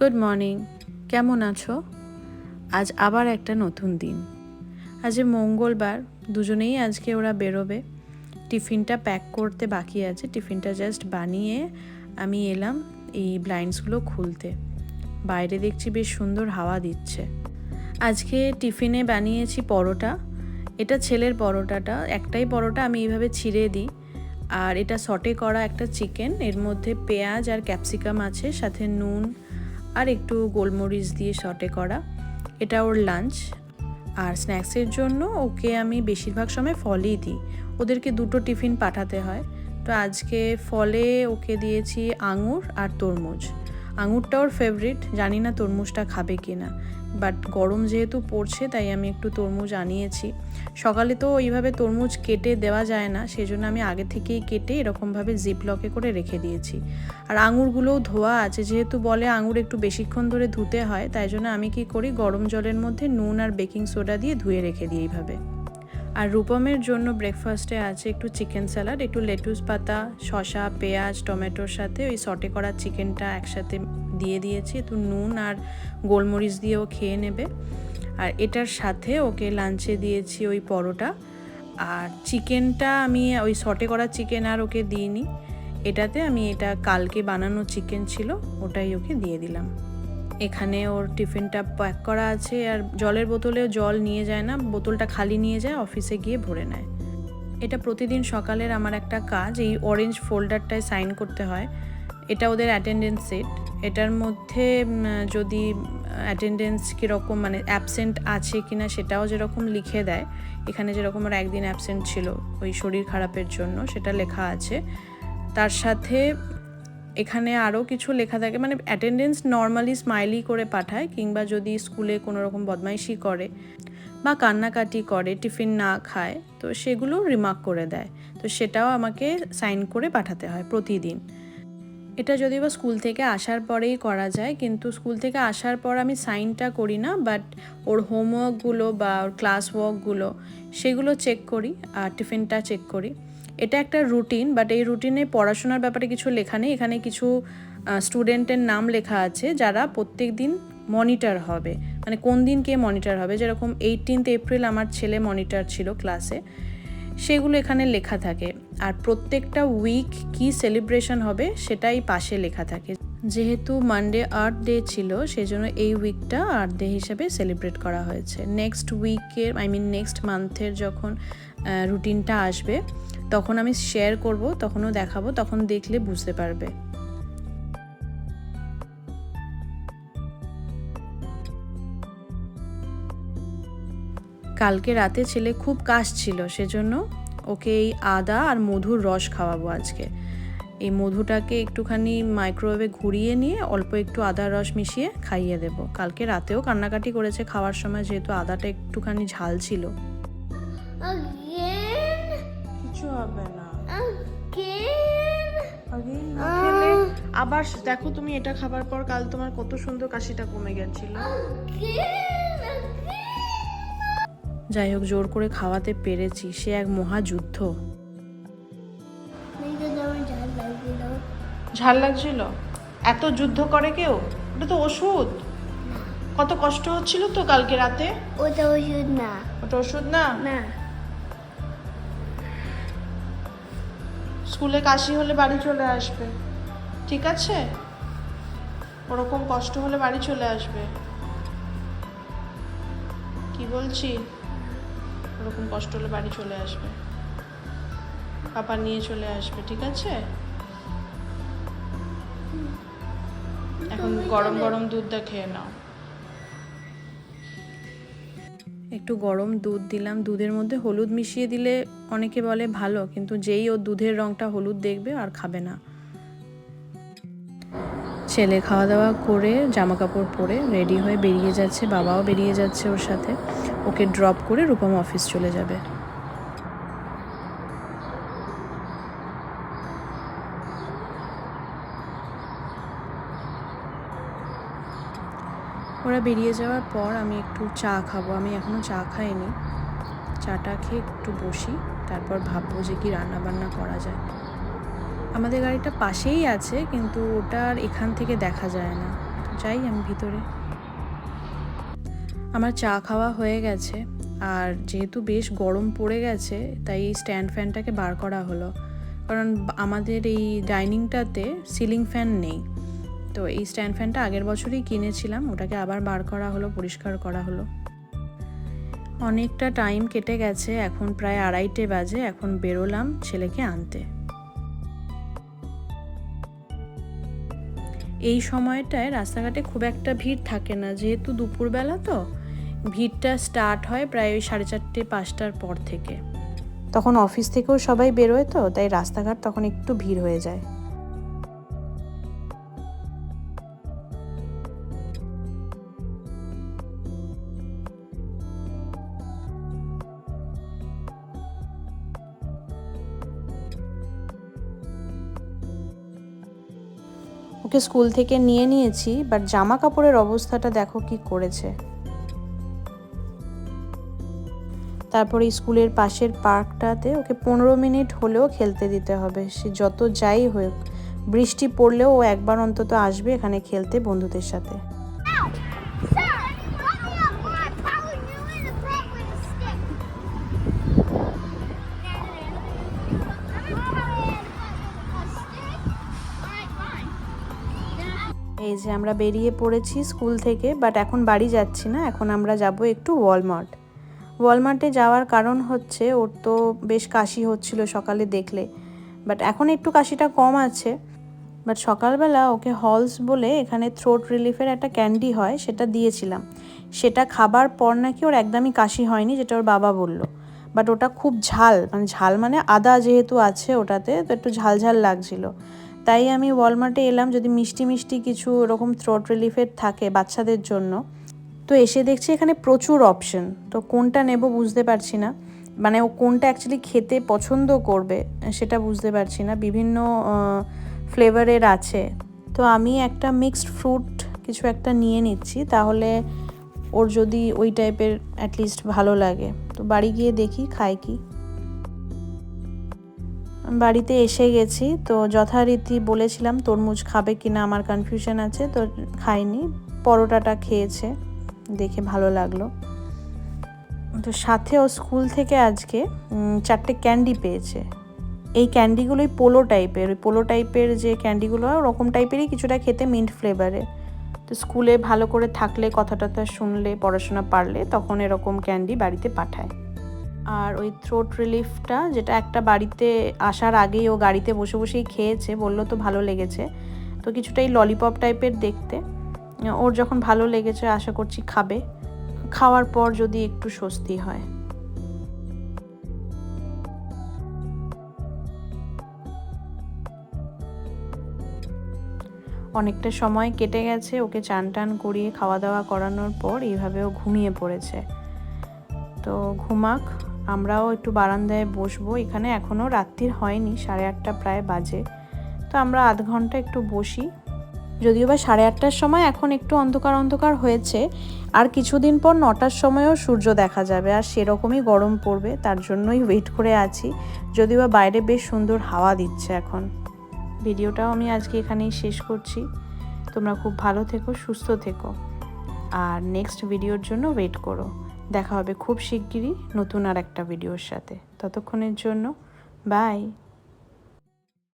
Good morning কেমন আছো? আজ আবার একটা নতুন দিন। আজ মঙ্গলবার, দুজনেই আজকে ওরা বেরোবে। টিফিনটা প্যাক করতে বাকি আছে। টিফিনটা জাস্ট বানিয়ে আমি এলাম এই ব্লাইন্ডসগুলো খুলতে। বাইরে দেখছি বেশ সুন্দর হাওয়া দিচ্ছে। আজকে টিফিনে বানিয়েছি পরোটা। এটা ছেলের পরোটাটা। একটাই পরোটা আমি এইভাবে ছিঁড়ে দিই। আর এটা সটে করা একটা চিকেন এর মধ্যে পেঁয়াজ আর ক্যাপসিকাম আছে, সাথে নুন আর একটু গোলমরিচ দিয়ে শটে করা। এটা ওর লাঞ্চ আর স্ন্যাক্সের জন্য ওকে আমি বেশিরভাগ সময় ফলই দিই। ওদেরকে দুটো টিফিন পাঠাতে হয়। তো আজকে ফলে ওকে দিয়েছি আঙুর আর তরমুজ। আঙুরটা ওর ফেভারিট জানি না তরমুজটা খাবে কি না বাট গরম যেহেতু পড়ছে, তাই আমি একটু তরমুজ আনিয়েছি। সকালে তো এইভাবে তরমুজ কেটে দেওয়া যায় না সেই জন্য আমি আগে থেকেই কেটে এরকমভাবে জিপ লকে করে রেখে দিয়েছি। আর আঙুরগুলোও ধোয়া আছে, যেহেতু বলে আঙুর একটু বেশিক্ষণ ধরে ধুতে হয়, তাই জন্য আমি কি করি, গরম জলের মধ্যে নুন আর বেকিং সোডা দিয়ে ধুয়ে রেখে দিই এইভাবে। আর রূপমের জন্য ব্রেকফাস্টে আছে একটু চিকেন স্যালাড একটু লেটুস পাতা, শসা, পেঁয়াজ, টমেটোর সাথে ওই সটে করা চিকেনটা একসাথে দিয়ে দিয়েছি। একটু নুন আর গোলমরিচ দিয়েও খেয়ে নেবে। আর এটার সাথে ওকে লাঞ্চে দিয়েছি ওই পরোটা। আর চিকেনটা আমি ওই সটে করা চিকেন আর ওকে দিইনি। এটাতে আমি এটা কালকে বানানো চিকেন ছিল, ওটাই ওকে দিয়ে দিলাম। এখানে ওর টিফিনটা প্যাক করা আছে আর জলের বোতলেও জল নিয়ে যায় না, বোতলটা খালি নিয়ে যায় অফিসে গিয়ে ভরে নেয়। এটা প্রতিদিন সকালের আমার একটা কাজ, এই অরেঞ্জ ফোল্ডারটায় সাইন করতে হয়। এটা ওদের অ্যাটেন্ডেন্স সেট এটার মধ্যে যদি অ্যাটেন্ডেন্স কীরকম মানে অ্যাবসেন্ট আছে কি না সেটাও যেরকম লিখে দেয়, এখানে যেরকম ওর একদিন অ্যাবসেন্ট ছিল, ওই শরীর খারাপের জন্য সেটা লেখা আছে। তার সাথে এখানে আরও কিছু লেখা থাকে মানে অ্যাটেন্ডেন্স নর্মালি স্মাইলি করে পাঠায়, কিংবা যদি স্কুলে কোনো রকম বদমাইশি করে বা কান্নাকাটি করে, টিফিন না খায়, তো সেগুলো রিমার্ক করে দেয়। তো সেটাও আমাকে সাইন করে পাঠাতে হয় প্রতিদিন। এটা যদি বা স্কুল থেকে আসার পরেই করা যায়, কিন্তু স্কুল থেকে আসার পর আমি সাইনটা করি না বাট ওর হোমওয়ার্কগুলো বা ওর ক্লাস ওয়ার্কগুলো সেগুলো চেক করি, আর টিফিনটা চেক করি। এটা একটা রুটিন বাট এই রুটিনে পড়াশোনার ব্যাপারে কিছু লেখা নেই। এখানে কিছু স্টুডেন্টের নাম লেখা আছে যারা প্রত্যেক দিন মনিটর হবে। মানে কোন দিন কে মনিটর হবে? যেরকম এইটিনথ এপ্রিল আমার ছেলে মনিটর ছিল ক্লাসে সেগুলো এখানে লেখা থাকে। আর প্রত্যেকটা উইক কি সেলিব্রেশন হবে সেটাই পাশে লেখা থাকে। যেহেতু মানডে আর্থ ডে ছিল, সেজন্য এই উইকটা আর্থ ডে হিসেবে সেলিব্রেট করা হয়েছে। নেক্সট উইকের আই মিন নেক্সট মান্থের যখন রুটিনটা আসবে তখন আমি শেয়ার করব, তখনও দেখাবো, তখন দেখলে বুঝতে পারবে। কালকে রাতে ছেলে খুব কাশ ছিল, সেজন্য ওকে এই আদা আর মধুর রস খাওয়াবো আজকে। এই মধুটাকে একটুখানি মাইক্রোওয়েভে ঘুরিয়ে নিয়ে অল্প একটু আদার রস মিশিয়ে খাইয়ে দেব। কালকে রাতেও কান্নাকাটি করেছে, খাওয়ার সময় যেহেতু আদাটা একটুখানি ঝাল ছিল। কিছু হবে না। আবার দেখো তুমি এটা খাবার পর কাল তোমার কত সুন্দর কাশিটা কমে গেছিল। যাই হোক জোর করে খাওয়াতে পেরেছি। সে এক ঝাল লাগছিল। ঝাল লাগছিল? এত যুদ্ধ করে কেউ? ওটা তো ওষুধ। কত কষ্ট হচ্ছিল তো কালকে রাতে? ওটা ওষুধ না। ওটা ওষুধ না? না। স্কুলে কাশি হলে বাড়ি চলে আসবে। ঠিক আছে? ওরকম কষ্ট হলে বাড়ি চলে আসবে। কি বলছি? ওরকম কষ্ট হলে বাড়ি চলে আসবে। পাপা নিয়ে চলে আসবে ঠিক আছে? এখন গরম গরম দুধটা খেয়ে নাও। একটু গরম দুধ দিলাম। দুধের মধ্যে হলুদ মিশিয়ে দিলে অনেকে বলে ভালো, কিন্তু যেই ও দুধের রঙটা হলুদ দেখবে আর খাবে না। ছেলে খাওয়া দাওয়া করে জামা কাপড় পরে রেডি হয়ে বেরিয়ে যাচ্ছে, বাবাও বেরিয়ে যাচ্ছে ওর সাথে। ওকে ড্রপ করে রূপম অফিস চলে যাবে। ওরা বেরিয়ে যাওয়ার পর আমি একটু চা খাব। আমি এখনও চা খাইনি। চাটা খেয়ে একটু বসি, তারপর ভাববো যে কি রান্না বান্না করা যায়। আমাদের গাড়িটা পাশেই আছে, কিন্তু ওটা আর এখান থেকে দেখা যায় না। যাই আমি ভিতরে। আমার চা খাওয়া হয়ে গেছে। আর যেহেতু বেশ গরম পড়ে গেছে, তাই এই স্ট্যান্ড ফ্যানটাকে বার করা হলো। কারণ আমাদের এই ডাইনিংটাতে সিলিং ফ্যান নেই। তো এই স্ট্যান্ড ফ্যানটা আগের বছরই কিনেছিলাম, ওটাকে আবার বার করা হলো, পরিষ্কার করা হলো। অনেকটা টাইম কেটে গেছে, এখন প্রায় আড়াইটে বাজে, এখন বেরোলাম ছেলেকে আনতে। এই সময়টায় রাস্তাঘাটে খুব একটা ভিড় থাকে না, যেহেতু দুপুরবেলা তো, ভিড়টা স্টার্ট হয় প্রায় ওই সাড়ে চারটে, পাঁচটার পর থেকে। তখন অফিস থেকেও সবাই বেরোয় তো, তাই রাস্তাঘাট তখন একটু ভিড় হয়ে যায়। ওকে স্কুল থেকে নিয়ে নিয়েছি বাট জামা কাপড়ের অবস্থাটা দেখো কি করেছে। তারপরে স্কুলের পাশের পার্কটাতে ওকে পনেরো মিনিট হলেও খেলতে দিতে হবে। সে যত যাই হোক, বৃষ্টি পড়লেও ও একবার অন্তত আসবে এখানে খেলতে বন্ধুদের সাথে। এই যে আমরা বেরিয়ে পড়েছি স্কুল থেকে বাট এখন বাড়ি যাচ্ছি না, এখন আমরা যাব একটু ওয়ালমার্ট ওয়ালমার্টে যাওয়ার কারণ হচ্ছে, ওর তো বেশ কাশি হচ্ছিল সকালে দেখলে বাট এখন একটু কাশিটা কম আছে। বাট সকালবেলা ওকে হলস বলে এখানে থ্রোট রিলিফের একটা ক্যান্ডি হয়, সেটা দিয়েছিলাম। সেটা খাবার পর নাকি ওর একদমই কাশি হয়নি, যেটা ওর বাবা বলল। বাট ওটা খুব ঝাল মানে ঝাল মানে আদা যেহেতু আছে ওটাতে, তো একটু ঝাল ঝাল লাগছিল। তাই আমি ওয়ালমার্টে এলাম যদি মিষ্টি মিষ্টি কিছু এরকম থ্রোট রিলিফের থাকে বাচ্চাদের জন্য। তো এসে দেখছি এখানে প্রচুর অপশন তো কোনটা নেব বুঝতে পারছি না। মানে ও কোনটা অ্যাকচুয়ালি খেতে পছন্দ করবে সেটা বুঝতে পারছি না। বিভিন্ন ফ্লেভারের আছে। তো আমি একটা মিক্সড ফ্রুট কিছু একটা নিয়ে নিচ্ছি। তাহলে ওর যদি ওই টাইপের অ্যাটলিস্ট ভালো লাগে। তো বাড়ি গিয়ে দেখি খায় কি। বাড়িতে এসে গেছি। তো যথারীতি বলেছিলাম, তরমুজ খাবে কিনা আমার কনফিউশন আছে, তো খাইনি। পরোটাটা খেয়েছে, দেখে ভালো লাগল। তো সাথে ও স্কুল থেকে আজকে চারটে ক্যান্ডি পেয়েছে। এই ক্যান্ডিগুলোই পোলো টাইপের ওই পোলো টাইপের যে ক্যান্ডিগুলো হয়, ওরকম টাইপেরই কিছুটা খেতে মিন্ট ফ্লেভারে তো স্কুলে ভালো করে থাকলে কথা টথা শুনলে, পড়াশোনা পারলে, তখন এরকম ক্যান্ডি বাড়িতে পাঠায়। আর ওই থ্রোট রিলিফটা যেটা একটা বাড়িতে আসার আগেই ও গাড়িতে বসে বসেই খেয়েছে, বলল তো ভালো লেগেছে। তো কিছুটা এই ললিপপ টাইপের দেখতে। ওর যখন ভালো লেগেছে, আশা করছি খাবে। খাওয়ার পর যদি একটু স্বস্তি হয়। অনেকটা সময় কেটে গেছে, ওকে চান টান করিয়ে খাওয়া দাওয়া করানোর পর এইভাবে ও ঘুমিয়ে পড়েছে। তো ঘুমাক। আমরাও একটু বারান্দায় বসবো। এখানে এখনও রাত্রির হয়নি, সাড়ে আটটা প্রায় বাজে। তো আমরা আধ ঘণ্টা একটু বসি। যদিও বা সাড়ে আটটার সময় এখন একটু অন্ধকার অন্ধকার হয়েছে, আর কিছুদিন পর নটার সময়ও সূর্য দেখা যাবে, আর সেরকমই গরম পড়বে, তার জন্যই ওয়েট করে আছি। যদিও বা বাইরে বেশ সুন্দর হাওয়া দিচ্ছে এখন। ভিডিওটাও আমি আজকে এখানেই শেষ করছি। তোমরা খুব ভালো থেকো, সুস্থ থেকো। আর নেক্সট ভিডিওর জন্য ওয়েট করো। দেখা হবে খুব শিগগিরই নতুন আর একটা ভিডিওর সাথে। ততক্ষণের জন্য বাই